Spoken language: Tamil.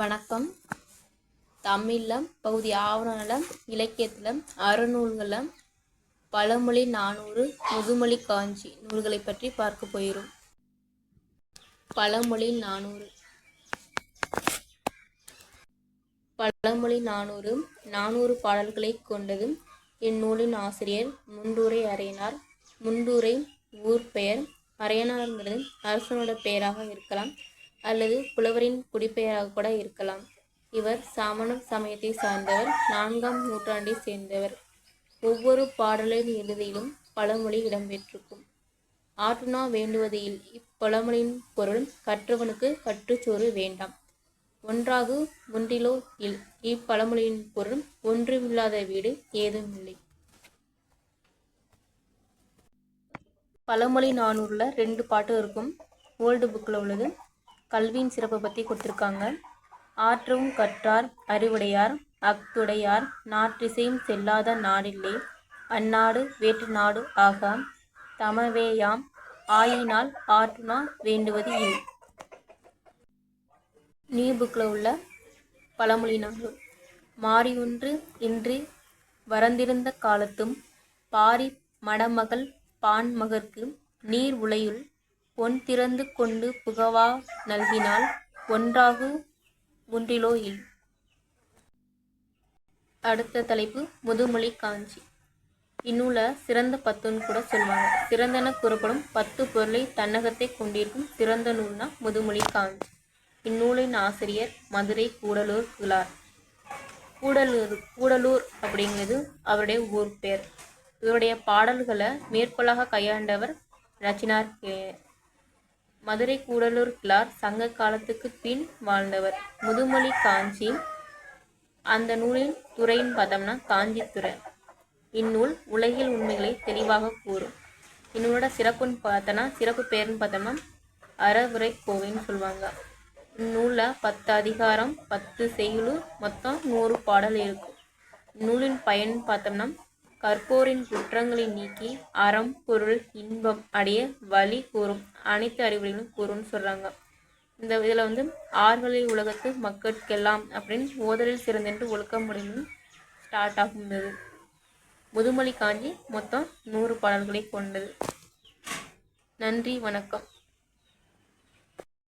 வணக்கம். தமிழில் பகுதி ஆவணநலம் இலக்கியத்தில் அறநூல்களில் பழமொழி நானூறு முதுமொழி காஞ்சி நூல்களை பற்றி பார்க்க போயிரும் பழமொழி நானூறு. பழமொழி நானூறு நானூறு பாடல்களை கொண்டது இந்நூலின் ஆசிரியர் முண்டூரை அறையினார். முண்டூரை ஊர் பெயர் அரையனாருங்கிறது அரசனோட பெயராக இருக்கலாம். அல்லது புலவரின் குடிப்பெயராக கூட இருக்கலாம். இவர் சாமணம் சமயத்தை சார்ந்தவர் நான்காம் நூற்றாண்டை சேர்ந்தவர். ஒவ்வொரு பாடலின் இறுதியிலும் பழமொழி இடம்பெற்றிருக்கும். ஆற்றுனா வேண்டுவதையில் இப்பழமொழியின் பொருள் கற்றவனுக்கு கற்றுச்சோறு வேண்டாம். ஒன்றாகு ஒன்றிலோ இல் இப்பழமொழியின் பொருள் ஒன்றுமில்லாத வீடு ஏதும் இல்லை பழமொழி நானூறில் ரெண்டு பாட்டு இருக்கும். ஓல்டு புக்கில் உள்ளது. கல்வியின் சிறப்பை பற்றி கொடுத்துருக்காங்க. ஆற்றவும் கற்றார் அறிவுடையார் அக்துடையார் நாற்றிசையும் செல்லாத நாடில்லை. அந்நாடு வேற்று நாடு ஆகாம். தமவேயாம் ஆயினால் ஆற்றுனா வேண்டுவது இல். நியூ புக்கில் உள்ள பழமொழி நானூறு மாறி ஒன்று இன்றி வரந்திருந்த காலத்தும் பாரி மடமகள் பான்மகர்க்கு நீர் உலையுள் பொன் திறந்து கொண்டு புகவா நல்கினால் ஒன்றாகு ஒன்றிலோ இல். அடுத்த தலைப்பு முதுமொழி காஞ்சி. இந்நூலை சிறந்த பத்துன்னு கூட சொல்லுவாங்க. சிறந்தன கூறப்படும் பத்து பொருளை தன்னகத்தை கொண்டிருக்கும் சிறந்த நூல்னா முதுமொழி காஞ்சி. இந்நூலின் ஆசிரியர் மதுரை கூடலூர் கிளார் கூடலூர் கூடலூர் அப்படிங்கிறது அவருடைய ஊர் பேர். இவருடைய பாடல்களை மேற்கோளாக கையாண்டவர் ரச்சினார் மதுரை கூடலூர் கிளார் சங்க காலத்துக்கு பின் வாழ்ந்தவர். முதுமொழி காஞ்சி அந்த நூலின் துறையின் பதம்னா காஞ்சி காஞ்சித்துறை இந்நூல் உலகில் உண்மைகளை தெளிவாக கூறும். இந்நூலோட சிறப்புன்னு பார்த்தோன்னா சிறப்பு பேருன்னு பார்த்தோம்னா அறவுரை கோவைன்னு சொல்லுவாங்க. இந்நூலில் பத்து அதிகாரம் பத்து செய்யுள் மொத்தம் நூறு பாடல் இருக்கும். நூலின் பயன் பார்த்தோம்னா கற்போரின் குற்றங்களை நீக்கி அறம் பொருள் இன்பம் அடைய வழி கூறும். அனைத்து அறிவுரைகளும் கூறும்னு சொல்கிறாங்க இந்த இதில் வந்து ஆர்வலில் உலகத்து மக்களுக்கெல்லாம் அப்படின்னு ஓதலில் சிறந்தென்று ஒழுக்க முடியும். ஸ்டார்ட் ஆகும் இது முதுமொழி காஞ்சி மொத்தம் நூறு பாடல்களை கொண்டது. நன்றி வணக்கம்.